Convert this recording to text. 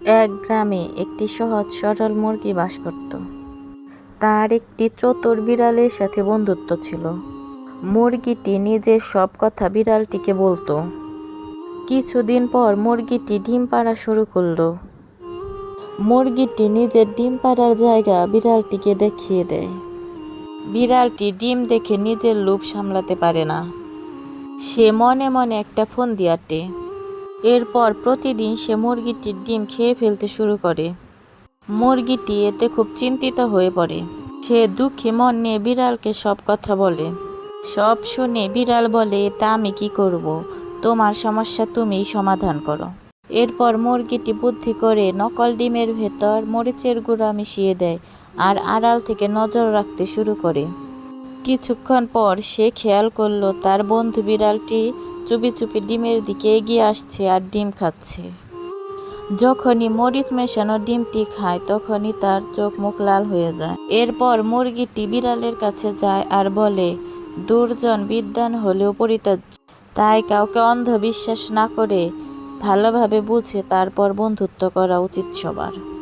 এক গ্রামে একটি সহজ সরল মুরগি বাস করত। তার একটি চতুর বিড়ালের সাথে বন্ধুত্ব ছিল। মুরগিটি নিজের সব কথা বিড়ালটিকে বলতো। কিছুদিন পর মুরগিটি ডিম পাড়া শুরু করল। মুরগিটি নিজের ডিম পাড়ার জায়গা বিড়ালটিকে দেখিয়ে দেয়। বিড়ালটি ডিম দেখে নিজের লোভ সামলাতে পারে না। সে মনে মনে একটা ফোন দিয়াটে এরপর প্রতিদিন সে মুরগিটির ডিম খেয়ে ফেলতে শুরু করে। মুরগিটি এতে খুব চিন্তিত হয়ে পড়ে। সে দুঃখী মন নিয়ে বিড়ালকে সব কথা বলে। সব শুনে বিড়াল বলে, তা আমি কি করব? তোমার সমস্যা তুমিই সমাধান করো। এরপর মুরগিটি বুদ্ধি করে নকল ডিমের ভেতর মরিচের গুঁড়া মিশিয়ে দেয় আর আড়াল থেকে নজর রাখতে শুরু করে। কিছুক্ষণ পর সে খেয়াল করল, তার বন্ধু বিড়ালটি চুপি চুপি ডিমের দিকে এগিয়ে আসছে আর ডিম খাচ্ছে। যখনই মরিচ মেশানো ডিমটি খায়, তখনই তার চোখ মুখ লাল হয়ে যায়। এরপর মুরগিটি বিড়ালের কাছে যায় আর বলে, দুর্জন বিদ্যান হলেও পরিত্যাজ্য। তাই কাউকে অন্ধবিশ্বাস না করে ভালোভাবে বুঝে তারপর বন্ধুত্ব করা উচিত সবার।